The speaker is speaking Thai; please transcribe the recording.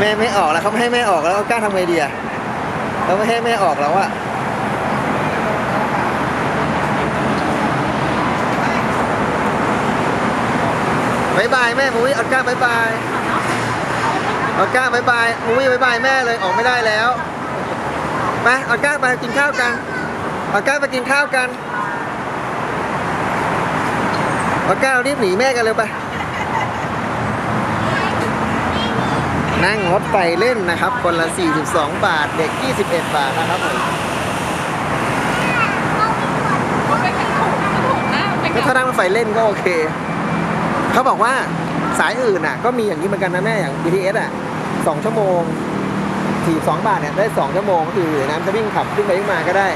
แม่ไม่ออกแล้วเขาไม่ให้แม่ออกแล้วเอากล้าทำไงดีอะเขาไม่ให้แม่ออกแล้วอะบายบายแม่มุ้ยเอากล้าบายบายเอากล้าบายบายมุ้ยบายบายแม่เลยออกไม่ได้แล้วไปเอากล้าไปกินข้าวกันเอากล้าไปกินข้าวกันเอากล้ารีบหนีแม่กันเร็วไป นั่งรถไฟเล่นนะครับ คนละ 42 บาท เด็ก 21 บาทนะครับผมเขาไปเป็นถุงถุงนะเป็นก็ถ้านั่งรถไฟเล่นก็โอเค เขาบอกว่าสายอื่นน่ะ ก็มีอย่างนี้เหมือนกันนะแม่อย่าง BTS อะ2ชั่วโมง 42 บาทเนี่ยได้ 2 ชั่วโมงก็คือน้ำจะวิ่งขับขึ้นไปขึ้นมาก็ได้